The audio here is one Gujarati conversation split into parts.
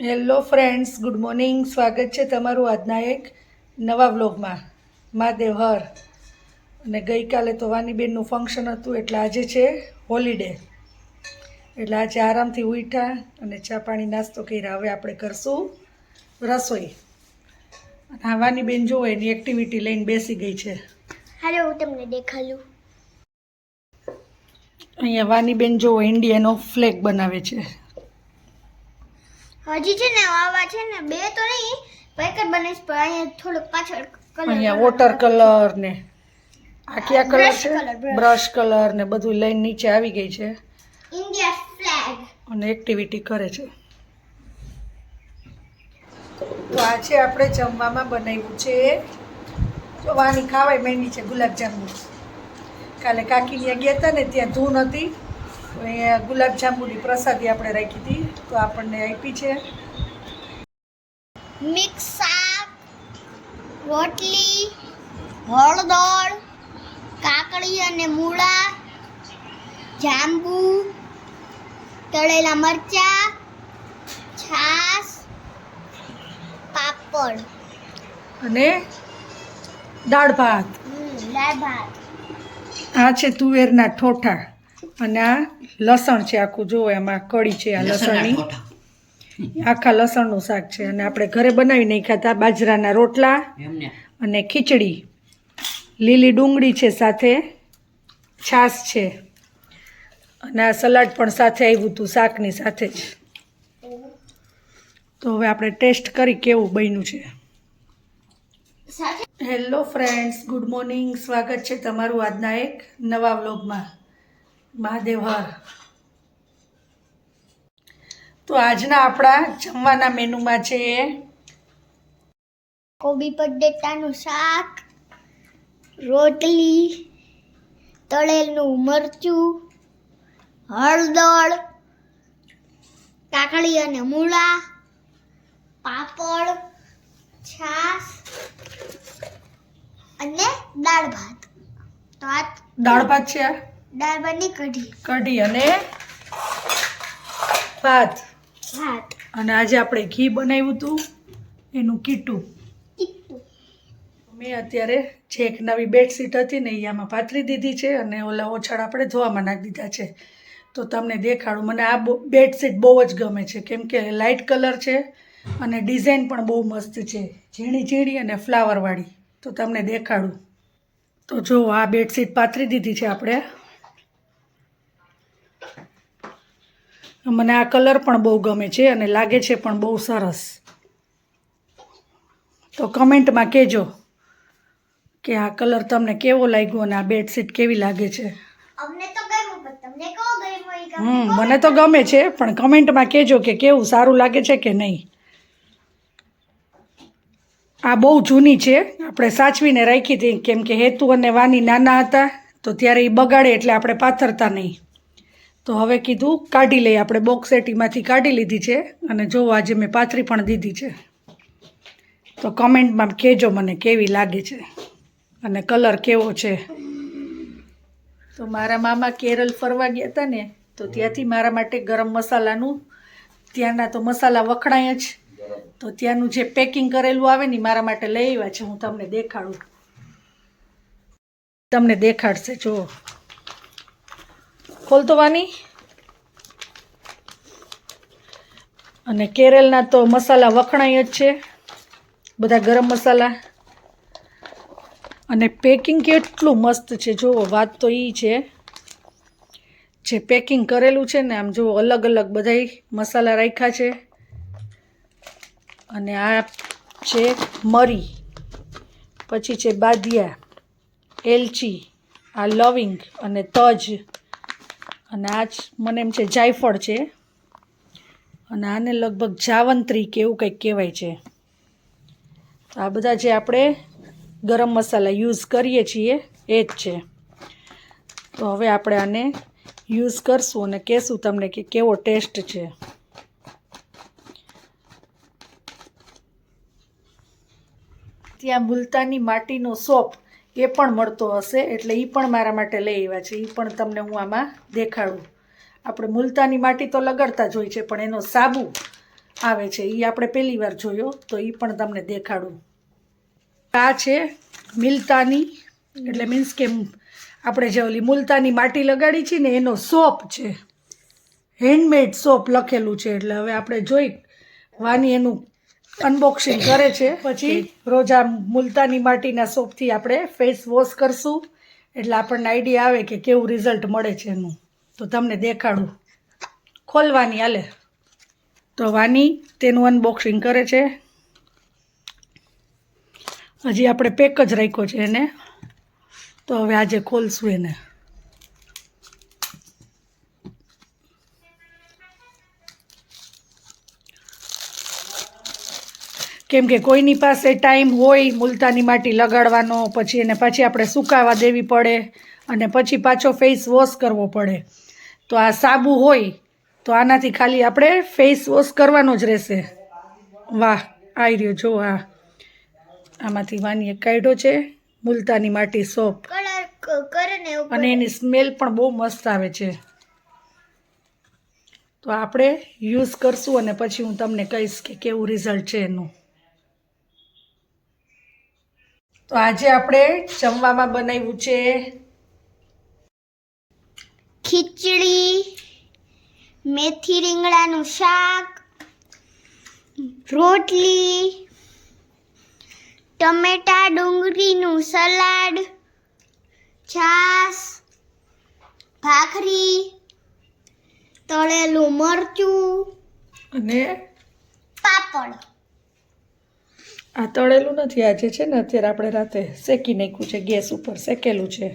હેલો ફ્રેન્ડ્સ ગુડ મોર્નિંગ સ્વાગત છે તમારું આજના એક નવા વ્લોગમાં મહાદેવ હર અને ગઈકાલે તો વાનીબેનનું ફંક્શન હતું એટલે આજે છે હોલિડે એટલે આજે આરામથી ઉઠ્યા અને ચા પાણી નાસ્તો કર્યા. હવે આપણે કરશું રસોઈ. અને આ વાનીબેન જુઓ એની એક્ટિવિટી લઈને બેસી ગઈ છે. હાલો હું તમને દેખાડું. અહીંયા વાનીબેન જુઓ ઇન્ડિયાનો ફ્લેગ બનાવે છે. હજી છે ને આવા છે ને બે તો નહીં પણ એક જ બનીશ પણ અહીંયા થોડુંક પાછળ કલર અહીંયા વોટર કલર ને. આ કયા કલર છે? બ્રશ કલર ને બધું લઈને નીચે આવી ગઈ છે. ઇન્ડિયા ફ્લેગ અને એક્ટિવિટી કરે છે. તો આજે આપણે જમવામાં બનાવ્યું છે. તો વાની ખાવાય મેંડી છે ગુલાબજાંબુ કાલે કાકી ત્યાં ગયા હતા ને ત્યાં ધૂન હતી. તો અહીંયા ગુલાબજાંબુની પ્રસાદી આપણે રાખી હતી તો આપણને આપી છે. મિક્સ શાક રોટલી હળદર કાકડી અને મૂળા જાંબુ તળેલા મરચા છાશ પાપડ. અને દાળ ભાત. દાળ ભાત. આ છે તુવેરના ઠોઠા. અને આ લસણ છે આખું જુઓ એમાં કળી છે આ લસણની. આખા લસણનું શાક છે. અને આપણે ઘરે બનાવી નહીં ખાતા બાજરાના રોટલા અને ખીચડી. લીલી ડુંગળી છે સાથે છાશ છે. અને આ સલાડ પણ સાથે આવ્યું હતું શાકની સાથે જ. તો હવે આપણે ટેસ્ટ કરી કેવું બન્યું છે. હેલો ફ્રેન્ડ્સ ગુડ મોર્નિંગ સ્વાગત છે તમારું આજના એક નવા વ્લોગમાં. મહાદેવ હર તો આજના આપણા જમવાના મેનુમાં છે કોબી પટેટાનું શાક રોટલી તળેલનું મરચું હળદર કાકડી અને મૂળા પાપડ છાશ અને દાળ ભાત. તો આ દાળ ભાત છે આ કઢી. કઢી અને ભાત. ભાત. અને આજે આપણે ઘી બનાવ્યું હતું એનું કીટું. મેં અત્યારે જે એક નવી બેડશીટ હતી ને એ આમાં પાથરી દીધી છે અને ઓલા ઓછાળ આપણે ધોવામાં નાખી દીધા છે. તો તમને દેખાડું. મને આ બેડશીટ બહુ જ ગમે છે કેમ કે લાઇટ કલર છે અને ડિઝાઇન પણ બહુ મસ્ત છે ઝીણી ઝીણી અને ફ્લાવરવાળી તો તમને દેખાડું. તો જો આ બેડશીટ પાથરી દીધી છે આપણે. મને આ કલર પણ બહુ ગમે છે અને લાગે છે પણ બહુ સરસ. તો કમેન્ટમાં કહેજો કે આ કલર તમને કેવો લાગ્યો અને આ બેડશીટ કેવી લાગે છે. હમ મને તો ગમે છે પણ કમેન્ટમાં કહેજો કે કેવું સારું લાગે છે કે નહીં. આ બહુ જૂની છે આપણે સાચવીને રાખી હતી કેમ કે હેતુ અને વાની નાના હતા તો ત્યારે એ બગાડે એટલે આપણે પાથરતા નહીં. તો હવે કીધું કાઢી લઈએ. આપણે બોક્સ એટીમાંથી કાઢી લીધી છે અને જો આજે મેં પાથરી પણ દીધી છે. તો કમેન્ટમાં કહેજો મને કેવી લાગે છે અને કલર કેવો છે. તો મારા મામા કેરળ ફરવા ગયા હતા ને, તો ત્યાંથી મારા માટે ગરમ મસાલાનું, ત્યાંના તો મસાલા વખણાય જ. તો ત્યાંનું જે પેકિંગ કરેલું આવે ને મારા માટે લઈ આવ્યા છે. હું તમને દેખાડું. તમને દેખાડશે જો ખોલતો અને કેરળના તો મસાલા વખણાય જ છે. બધા ગરમ મસાલા. અને પેકિંગ કેટલું મસ્ત છે. જુઓ વાત તો એ છે. જે પેકિંગ કરેલું છે ને, આમ જુઓ અલગ અલગ બધાય મસાલા રાખ્યા છે. અને આ છે મરી. પછી છે બાદિયા, એલચી, આ લવિંગ અને તજ. અને આ જ મને એમ છે જાયફળ છે. અને આને લગભગ જાવંત્રી કે એવું કંઈક કહેવાય છે. આ બધા જે આપણે ગરમ મસાલા યુઝ કરીએ છીએ એ જ છે. તો હવે આપણે આને યુઝ કરશું અને કહેશું તમને કે કેવો ટેસ્ટ છે. ત્યાં મુલતાની માટીનો સોપ એ પણ મળતો હશે, એટલે એ પણ મારા માટે લઈ આવ્યા છે એ પણ તમને હું આમાં દેખાડું. આપણે મુલતાની માટી તો લગાડતા જ હોય છે, પણ એનો સાબુ આવે છે એ આપણે પહેલી વાર જોયો, તો એ પણ તમને દેખાડું. આ છે મિલતાની, એટલે મીન્સ કે આપણે જે ઓલી મુલતાની માટી લગાડી છે ને, એનો સોપ છે. હેન્ડમેડ સોપ લખેલું છે, એટલે હવે આપણે જોઈ, વાની એનું અનબોક્સિંગ કરે છે. પછી? રોજ આ મુલતાની માટીના સોપથી આપણે ફેસ વોશ કરશું. એટલે આપણને આઈડિયા આવે કે કેવું રિઝલ્ટ મળે છે એનું. તો તમને દેખાડું. ખોલવાની હાલે. તો વાની તેનું અનબોક્સિંગ કરે છે. હજી આપણે પેક જ રાખ્યો છે એને. તો હવે આજે ખોલશું એને. કેમ કે કોઈની પાસે ટાઈમ હોય મુલતાની માટી લગાડવાનો પછી એને પાછી આપણે સુકાવા દેવી પડે અને પછી પાછો ફેસ વોશ કરવો પડે. તો આ સાબુ હોય તો આનાથી ખાલી આપણે ફેસ વોશ કરવાનો જ રહેશે. વાહ આવી રહ્યો જો આ આમાંથી વાની એક કાઢ્યો છે મુલતાની માટી સોપ અને એની સ્મેલ પણ બહુ મસ્ત આવે છે. તો આપણે યુઝ કરશું અને પછી હું તમને કહીશ કે કેવું રિઝલ્ટ છે એનું. તો આજે આપણે જમવામાં બનાવ્યું છે ખીચડી મેથી રીંગણાનું શાક રોટલી ટમેટા ડુંગળીનું સલાડ છાસ ભાખરી તળેલું મરચું અને પાપડ. આ તળેલું નથી આજે છે ને અત્યારે આપણે રાતે શેકી નાખ્યું છે ગેસ ઉપર શેકેલું છે.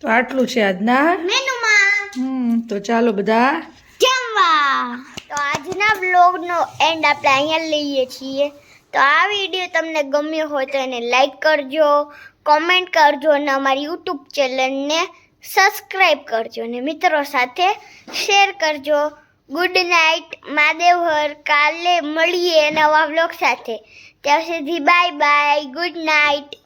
તો આટલું છે આજના. મેનુમાં. હમ તો ચાલો બધા. જમવા. તો આજના બ્લોગનો એન્ડ આપણે અહીંયા લઈએ છીએ. તો આ વીડિયો તમને ગમ્યો હોય તો એને લાઈક કરજો કોમેન્ટ કરજો અને અમારી યુટ્યુબ ચેનલને સબસ્ક્રાઈબ કરજો અને મિત્રો સાથે શેર કરજો. ગુડ નાઇટ માદેવહર કાલે મળીએ નવા બ્લોગ સાથે. ત્યાં સુધી બાય બાય ગુડ નાઇટ